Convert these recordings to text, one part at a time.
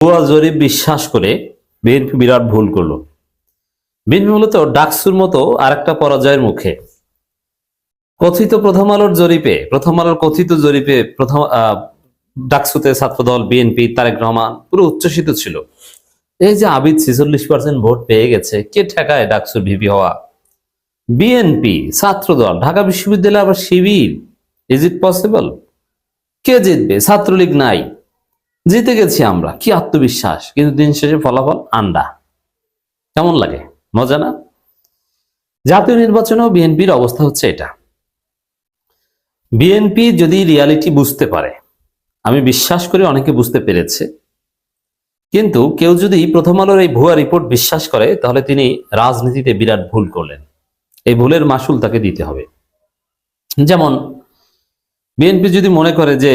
ভুয়া জরিপ বিশ্বাস করে বিএনপি বিরাট ভুল করল। বিএনপি মূলত ডাকসুর মতো আরেকটা পরাজয়ের মুখে। কথিত প্রথম আলোর জরিপে, প্রথম আলোর কথিত জরিপে প্রথম ডাকসুতে ছাত্রদল বিএনপি, তারেক রহমান পুরো উচ্ছ্বসিত ছিল। এই যে আবিদ ছিচল্লিশ পার্সেন্ট ভোট পেয়ে গেছে, কে ঠেকায় ডাকসুর ভিপি হওয়া? বিএনপি, ছাত্রদল, ঢাকা বিশ্ববিদ্যালয় আবার শিবির। ইজ ইট পসিবল কে জিতবে? ছাত্রলীগ নাই। জিতে গেছি আমরা। কি আত্মবিশ্বাস? কিন্তু দিন শেষে ফলাফল আন্ডা। কেমন লাগে? মজা না? জাতীয় নির্বাচনেও বিএনপির অবস্থা হচ্ছে এটা। বিএনপি যদি রিয়ালিটি বুঝতে পারে, আমি বিশ্বাস করি অনেকে বুঝতে পেরেছে। কিন্তু কেউ যদি প্রথম আলোর এই ভুয়া রিপোর্ট বিশ্বাস করে, তাহলে তিনি রাজনীতিতে বিরাট ভুল করলেন। এই ভুলের মাসুল তাকে দিতে হবে। যেমন, বিএনপি যদি মনে করে যে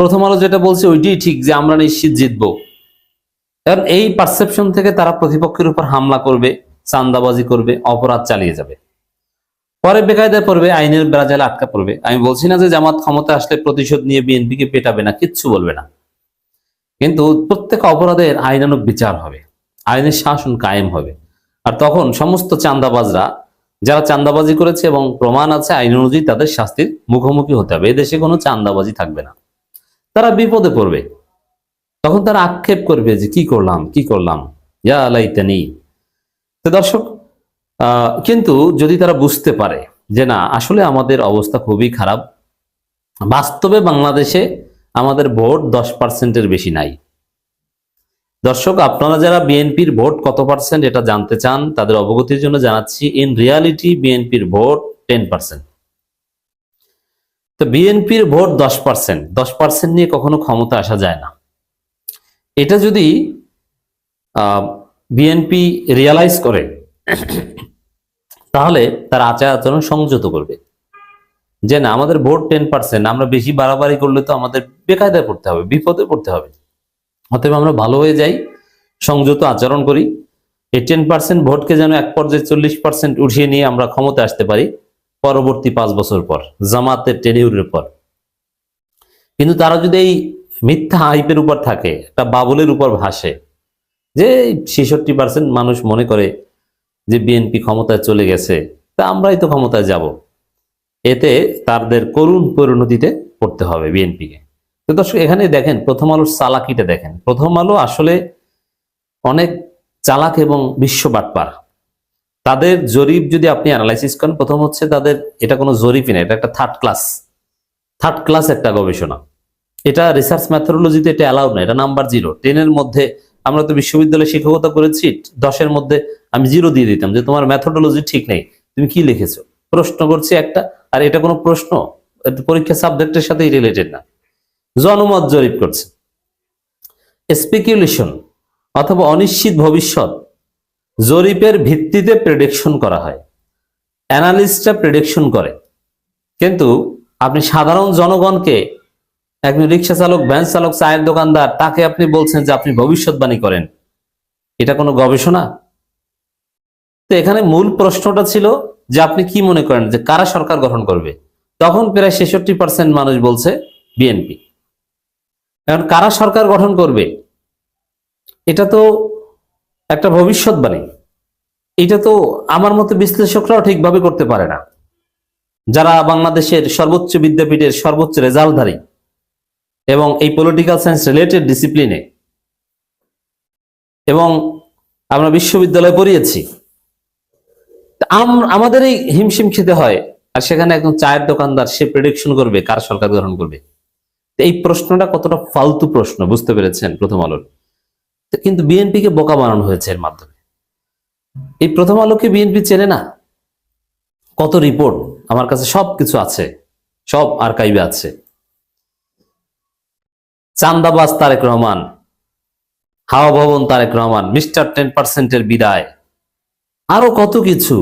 প্রথম আলো যেটা বলছে ওইটাই ঠিক যে আমরা নিশ্চিত জিতবো। কারণ এই পারসেপশন থেকে তারা প্রতিপক্ষের উপর হামলা করবে চান্দাবাজি করবে, অপরাধ চালিয়ে যাবে। পরে বেকায়দায় পড়বে, আইনের বেড়াজালে আটকা পড়বে। আমি বলছি না যে জামাত ক্ষমতা আসলে প্রতিশোধ নিয়ে বিএনপিকে পেটাবে না, কিচ্ছু বলবে না। কিন্তু প্রত্যেক অপরাধের আইনানুক বিচার হবে, আইনের শাসন কায়েম হবে। আর তখন সমস্ত চান্দাবাজরা যারা চান্দাবাজি করেছে এবং প্রমাণ আছে আইন অনুযায়ী, তাদের শাস্তির মুখোমুখি হতে হবে। এদেশে কোনো চান্দাবাজি থাকবে না। তারা বিপদে পড়বে। তখন তারা আক্ষেপ করবে যে, কি করলাম? কি করলাম? ইয়া লাইতানি। তো দর্শক কিন্তু যদি তারা বুঝতে পারে যে, না, আসলে আমাদের অবস্থা খুবই খারাপ, বাস্তবে বাংলাদেশে আমাদের ভোট দশ পার্সেন্টের বেশি নাই। দর্শক, আপনারা যারা বিএনপির ভোট কত পার্সেন্ট এটা জানতে চান, তাদের অবগতির জন্য জানাচ্ছি, ইন রিয়ালিটি বিএনপির ভোট টেন পার্সেন্ট তো বিএনপির ভোট দশ পার্সেন্ট দশ পার্সেন্ট নিয়ে কখনো ক্ষমতা আসা যায় না। এটা যদি বিএনপি রিয়ালাইজ করে, তাহলে তার আচার আচরণ সংযত করবে। যে না, আমাদের ভোট টেন পার্সেন্ট, আমরা বেশি বাড়াবাড়ি করলে তো আমাদের বেকায়দায় পড়তে হবে, বিপদে পড়তে হবে। অতএব আমরা ভালো হয়ে যাই, সংযত আচরণ করি। এই টেন পার্সেন্ট ভোটকে যেন এক পর্যায়ে চল্লিশ পার্সেন্ট উঠিয়ে নিয়ে আমরা ক্ষমতা আসতে পারি পরবর্তী পাঁচ বছর পর, জামাতের টেনিউরের পর। কিন্তু তারা যদি এই মিথ্যা হাইপের উপর থাকে, একটা বাবুলের উপর ভাসে, যে ছেষট্টি পার্সেন্ট মানুষ মনে করে যে বিএনপি ক্ষমতায় চলে গেছে, তা আমরাই তো ক্ষমতায় যাব। এতে তাদের করুণ পরিণতিতে পড়তে হবে বিএনপিকে তো দর্শক, এখানে দেখেন, প্রথম আলোর চালাকিটা দেখেন। প্রথম আলো আসলে অনেক চালাক এবং বিশ্ব বাটপার তাদের জরিপ যদি আপনি অ্যানালাইসিস করেন, প্রথম হচ্ছে তাদের, এটা কোনো জরিপই না, এটা একটা থার্ড ক্লাস থার্ড ক্লাস একটা গবেষণা। এটা রিসার্চ ম্যাথোডোলজিতে এটা অ্যালাউড না, এটা নাম্বার জিরো টেনের মধ্যে আমরা তো বিশ্ববিদ্যালয়ে শিক্ষকতা করেছি দশের মধ্যে আমি জিরো দিয়ে দিতাম, যে তোমার ম্যাথোডোলজি ঠিক নেই, তুমি কি লিখেছো? প্রশ্ন করছি একটা, আর এটা কোনো প্রশ্ন পরীক্ষা সাবজেক্টের সাথেই রিলেটেড না। জনমত জরিপ করছে। স্পেকুলেশন অথবা অনিশ্চিত ভবিষ্যৎ জরিপের ভিত্তিতে প্রেডিকশন করা হয়। অ্যানালিস্টরা প্রেডিকশন করে। কিন্তু আপনি সাধারণ জনগণকে একজন রিক্সা চালক ভ্যান চালক, চায়ের দোকানদার, তাকে আপনি বলছেন যে আপনি ভবিষ্যৎবাণী করেন। এটা কোনো গবেষণা? তো এখানে মূল প্রশ্নটা ছিল যে আপনি কি মনে করেন যে কারা সরকার গঠন করবে? তখন প্রায় ছেষট্টি পার্সেন্ট মানুষ বলছে বিএনপি এখন কারা সরকার গঠন করবে? এটা তো একটা ভবিষ্যৎবাণী। এটা তো আমার মতো বিশ্লেষকরাও ঠিকভাবে করতে পারে না। যারা বাংলাদেশের সর্বোচ্চ বিদ্যাপীঠের সর্বোচ্চ রেজাল্টধারী এবং এই পলিটিক্যাল সায়েন্স রিলেটেড ডিসিপ্লিনে এবং আমরা বিশ্ববিদ্যালয়ে পড়িয়েছি আম- আমাদের এই হিমশিম খেতে হয় আর সেখানে একজন চায়ের দোকানদার, সে প্রেডিকশন করবে কার সরকার গ্রহণ করবে। এই প্রশ্নটা কতটা ফালতু প্রশ্ন, বুঝতে পেরেছেন প্রথম আলোর। কিন্তু বিএনপিকে বোকা বানানো হয়েছে এর মাধ্যমে। এই প্রথম আলোকে বিএনপি চেনে না। কত রিপোর্ট আমার কাছে সব কিছু আছে, সব আর্কাইভে আছে। চান্দাবাজ তারেক রহমান, হাওয়া ভবন তারেক রহমান, মিস্টার টেন পার্সেন্টের বিদায়, আরও কত কিছু।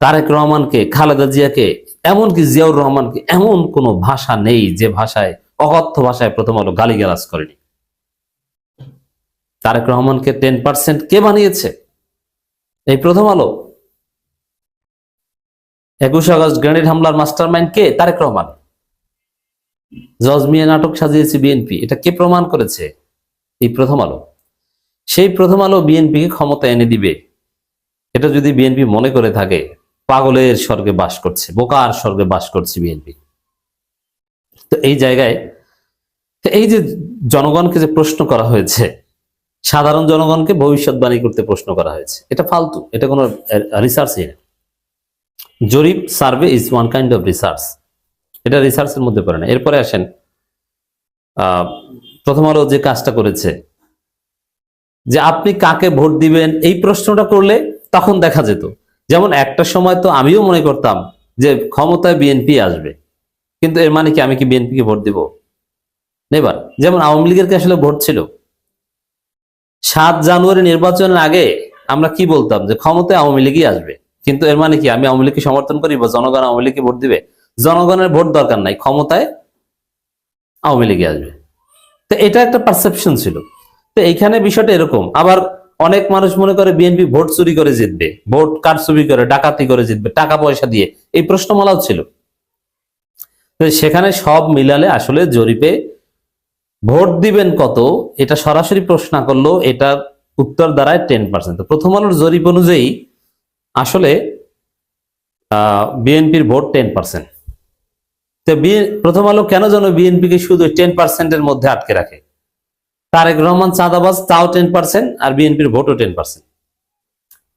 তারেক রহমানকে, খালেদা জিয়াকে, এমনকি জিয়াউর রহমানকে এমন কোনো ভাষা নেই যে ভাষায়, অকথ্য ভাষায় প্রথম আলো গালিগালাজ করেনি। তারেক রহমানকে টেন পার্সেন্ট কে বানিয়েছে? এই প্রথম আলো। একুশ আগস্ট গ্রেনেড হামলার মাস্টার মাইন্ড কে? তারেক রহমান। জজ মিয়া নাটক সাজিয়েছে বিএনপি। এটা কে প্রমাণ করেছে? এই প্রথম আলো। সেই প্রথম আলো বিএনপিকে ক্ষমতা এনে দিবে। এটা যদি বিএনপি মনে করে থাকে, পাগলের স্বর্গে বাস করছে, বোকার স্বর্গে বাস করছে বিএনপি। তো এই জায়গায় এই যে জনগণকে যে প্রশ্ন করা হয়েছে সাধারণ জনগণকে ভবিষ্যৎবাণী করতে প্রশ্ন করা হয়েছে। এটা ফালতু, এটা কোনো রিসার্চই না জরিপ survey is one kind of research এটা রিসার্চের মধ্যে পড়ে না। এরপরে আসেন প্রথম আলো যে কাজটা করেছে, যে আপনি কাকে ভোট দিবেন, এই প্রশ্নটা করলে তখন দেখা যেত। যেমন একটা সময় তো আমিও মনে করতাম যে ক্ষমতায় বিএনপি আসবে। কিন্তু এর মানে কি আমি কি বিএনপিকে ভোট দিব? নেবার যেমন আওয়ামী লীগের কি আসলে ভোট ছিল। সাত জানুয়ারি নির্বাচনের আগে আমরা কি বলতাম যে ক্ষমতায় আওয়ামী লীগই আসবে? কিন্তু এর মানে কি? আমি আওয়ামী লীগকে সমর্থন করি বা জনগণ আওয়ামী লীগকে ভোট দিবে? জনগণের ভোট দরকার নাই, ক্ষমতায় আওয়ামী লীগে আসবে। তো এটা একটা পারসেপশন ছিল। তো এইখানে বিষয়টা এরকম। আবার অনেক মানুষ মনে করে বিএনপি ভোট চুরি করে জিতবে, ভোট কারচুপি করে, ডাকাতি করে জিতবে, টাকা পয়সা দিয়ে। এই প্রশ্নমালাও ছিল। সেখানে সব মিলালে আসলে জরিপে ভোট দিবেন কত? এটা সরাসরি প্রশ্ন করল এটার উত্তর দাঁড়ায় টেন পার্সেন্ট প্রথম আলোর জরিপ অনুযায়ী আসলে বিএনপির ভোট টেন পার্সেন্ট তো প্রথম আলো কেন যেন বিএনপিকে শুধু টেন পার্সেন্টের মধ্যে আটকে রাখে? তারেক রহমান চাঁদাবাজ, তাও টেন পার্সেন্ট আর বিএনপির ভোটও টেন পার্সেন্ট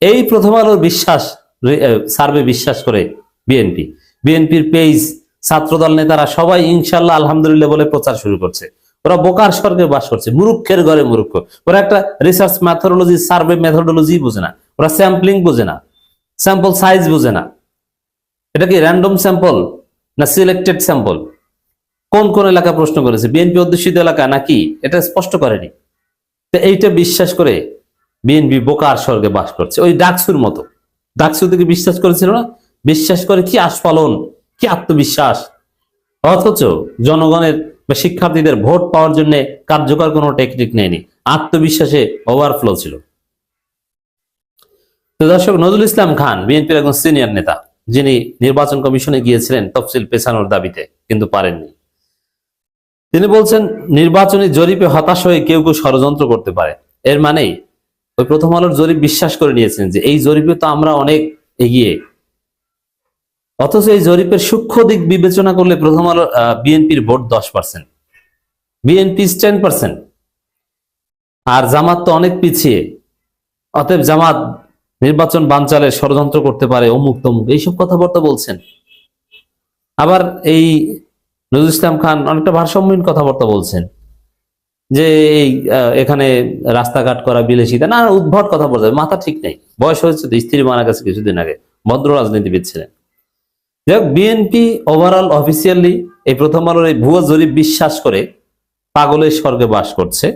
এই প্রথম আলোর বিশ্বাস সার্ভে বিশ্বাস করে বিএনপি। বিএনপির পেজ ছাত্রদল নেতারা সবাই ইনশাল্লাহ আলহামদুলিল্লাহ বলে প্রচার শুরু করছে। ওরা বোকার স্বর্গে বাস করছে, মুরুক্ষের ঘরে মুরুক্ষ। ওরা একটা রিসার্চ মেথোডোলজি সার্ভে মেথোডোলজি বোঝে না। ওরা স্যাম্পলিং বোঝে না। স্যাম্পল সাইজ বোঝে না। এটা কি র্যান্ডম স্যাম্পল না সিলেক্টেড স্যাম্পল কোন কোন এলাকা প্রশ্ন করেছে? বিএনপি অধ্যুষিত এলাকা নাকি? এটা স্পষ্ট করেনি। তো এইটা বিশ্বাস করে বিএনপি বোকার স্বর্গে বাস করছে। ওই ডাকসুর মতো। ডাকসু থেকে বিশ্বাস করেছিল না? বিশ্বাস করে কি আস্ফালন, কি আত্মবিশ্বাস? অথচ জনগণের বা শিক্ষার্থীদের ভোট পাওয়ার জন্য কার্যকর কোনো টেকনিক নেয়নি। আত্মবিশ্বাসে ওভারফ্লো ছিল। তো দর্শক, নজরুল ইসলাম খান, বিএনপির একজন সিনিয়র নেতা, যিনি নির্বাচন কমিশনে গিয়েছিলেন তফসিল পেছানোর দাবিতে, কিন্তু পারেননি। তিনি বলছেন, নির্বাচনী জরিপে হতাশ হয়ে কেউ কেউ ষড়যন্ত্র করতে পারে। এর মানেই ওই প্রথম আলোর জরিপ বিশ্বাস করে নিয়েছেন যে, এই জরিপে তো আমরা অনেক এগিয়ে অথচ এই জরিপের সূক্ষ্ম দিক বিবেচনা করলে প্রথম আলো বিএনপির ভোট দশ পার্সেন্ট বিএনপি টেন পার্সেন্ট আর জামাত তো অনেক পিছিয়ে। অতএব জামাত নির্বাচন বানচালে ষড়যন্ত্র করতে পারে অমুক তমুক, এইসব কথাবার্তা বলছেন। আবার এই নজরুল ইসলাম খান অনেকটা ভারসাম্যহীন কথাবার্তা বলছেন। যে এই এখানে রাস্তাঘাট করা বিলাসিতা না, উদ্ভট কথা বলতে মাথা ঠিক নেই। বয়স হয়েছে তো, স্ত্রী মারা গেছে কিছুদিন আগে, ভদ্র রাজনীতিবিদ ছিলেন। যাই হোক বিএনপি ওভারঅল অফিসিয়ালি এই প্রথম আলোর এই ভুয়া জরিপ বিশ্বাস করে পাগলের স্বর্গে বাস করছে।